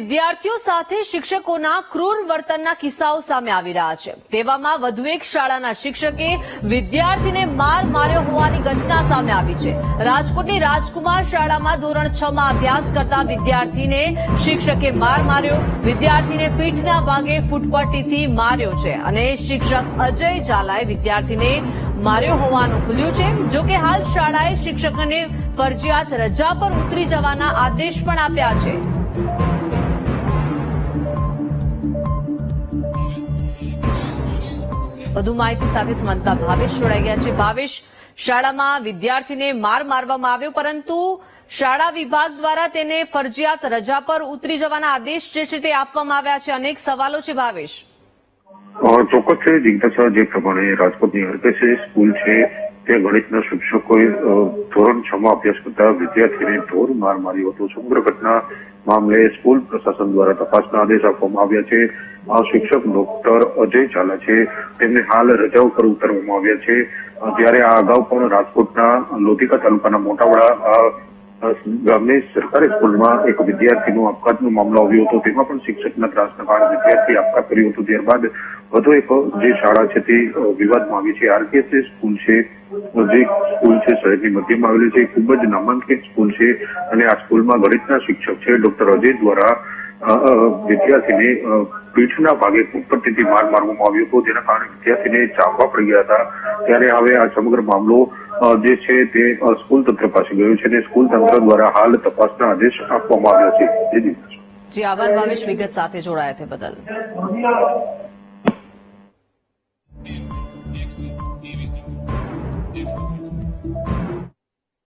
વિદ્યાર્થીઓ સાથે શિક્ષકોના ક્રૂર વર્તનના કિસ્સાઓ સામે આવી રહ્યા છે. તેવામાં વધુ એક શાળાના શિક્ષકે વિદ્યાર્થીને માર માર્યો હોવાની ઘટના સામે આવી છે. રાજકોટની રાજકુમાર શાળામાં ધોરણ છ માં અભ્યાસ કરતા વિદ્યાર્થીને શિક્ષકે માર માર્યો. વિદ્યાર્થીને પીઠના ભાગે ફૂટપટ્ટીથી માર્યો છે અને શિક્ષક અજય ઝાલાએ વિદ્યાર્થીને માર્યો હોવાનું ખુલ્યું છે. જો કે હાલ શાળાએ શિક્ષકને ફરજિયાત રજા પર ઉતરી જવાના આદેશ પણ આપ્યા છે. વધુ માહિતી સાથે સમંતા ભાવેશ જોડાઈ ગયા છે. ભાવેશ, શાળામાં વિદ્યાર્થીને માર મારવામાં આવ્યો, પરંતુ શાળા વિભાગ દ્વારા તેને ફરજિયાત રજા પર ઉતરી જવાના આદેશ જે છે તે આપવામાં આવ્યા છે. અનેક સવાલો છે, ભાવેશ. ચોક્કસ છે. જિજ્ઞાસા જે પ્રમાણે રાજકોટની હરકેશે સ્કૂલ છે, તે ગણિતના શિક્ષકોએ ધોરણ છ માં અભ્યાસ કરતા વિદ્યાર્થીને ઢોર માર માર્યો હતો. સમગ્ર ઘટના મામલે સ્કૂલ પ્રશાસન દ્વારા તપાસના આદેશ આપવામાં આવ્યા છે. શિક્ષક ડોક્ટર અજય ઝાલા છે તેમને હાલ રજાઓ ઉપર ઉતારવામાં આવ્યા છે. જ્યારે આ અગાઉ પણ રાજકોટના લોધિકા તાલુકાના મોટાવાડા ગામની સરકારી સ્કૂલમાં એક વિદ્યાર્થીનો આપઘાતનો મામલો આવ્યો હતો. તેમાં પણ શિક્ષકના ત્રાસના કારણે વિદ્યાર્થી આપઘાત કર્યો હતો. ત્યારબાદ વધુ એક જે શાળા છે તે વિવાદમાં આવી છે. આરકેએસ સ્કૂલ છે, જે સ્કૂલ છે, શહેરની મધ્યમાં આવેલી છે. ખૂબ જ નામાંકિત સ્કૂલ છે અને આ સ્કૂલમાં ગણિતના શિક્ષક છે ડોક્ટર અજય દ્વારા વિદ્યાર્થીને પીઠના ભાગે ઉપરથી માર મારવામાં આવ્યો હતો. જેના કારણે વિદ્યાર્થીને ચાપવા પડી ગયા હતા. ત્યારે હવે આ સમગ્ર મામલો જે છે તે સ્કૂલ તંત્ર પાસે ગયો છે અને સ્કૂલ તંત્ર દ્વારા હાલ તપાસના આદેશ આપવામાં આવ્યા છે. જી, આભાર, ભાવેશ વિગત સાથે જોડાયા તે બદલ.